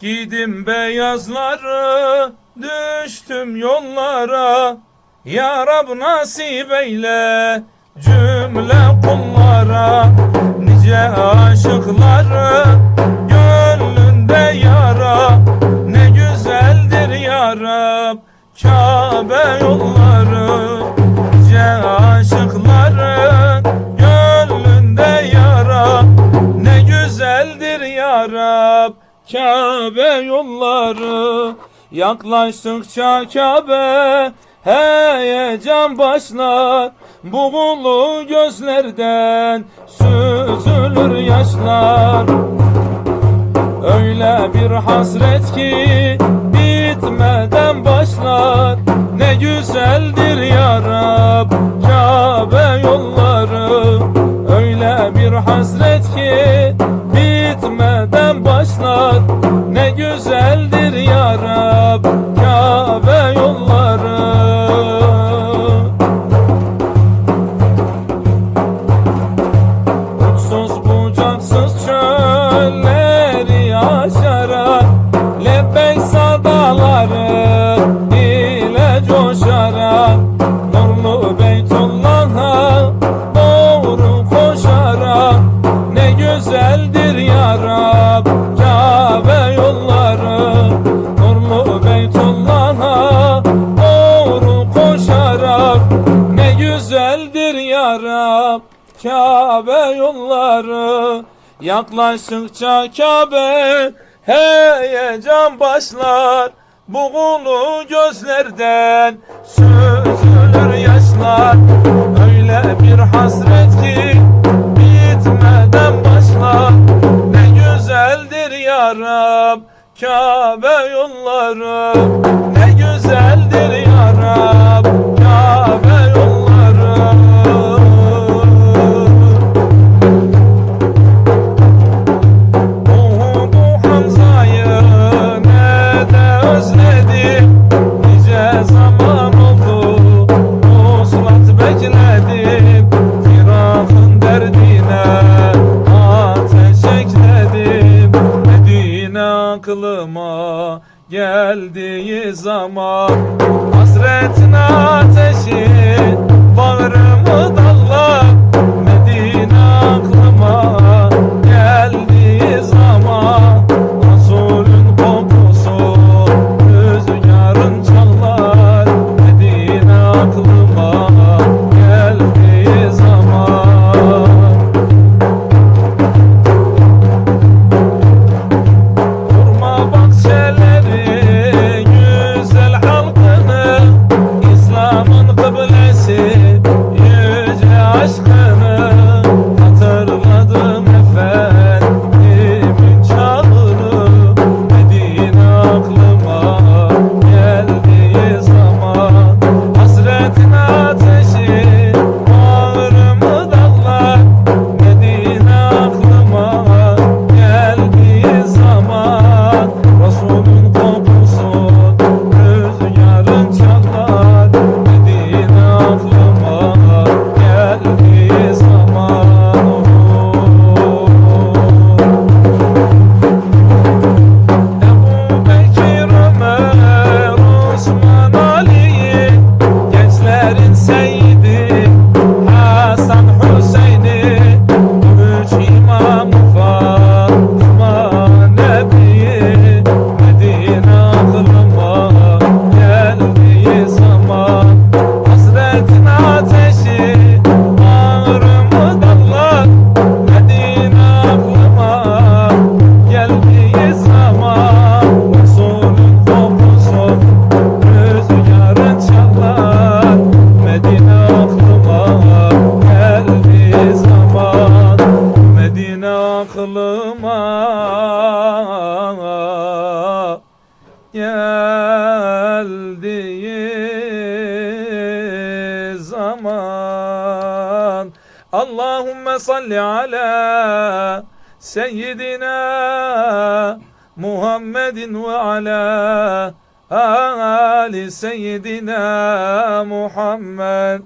Giydim beyazları düştüm yollara. Ya Rab nasip eyle cümle kullara Nice aşıkları gönlünde yara. Ne güzeldir ya Rab Kabe yolları. Nice aşıkların gönlünde yara. Ne güzeldir ya Rab Kabe yolları Yaklaştıkça Kabe heyecan başlar. Buğulu gözlerden süzülür yaşlar. Öyle bir hasret ki bitmeden başlar. Ne güzeldir ya Kabe yolları Uçsuz bucaksız çölleri yolları Yaklaştıkça Kabe heyecan başlar. Buğulu gözlerden süzülür yaşlar. Öyle bir hasret ki bitmeden başlar. Ne güzeldir ya Rab Kabe yolları. Ne güzeldir ya zaman. Allahümme salli ala seyyidina Muhammedin ve ala ali seyyidina Muhammed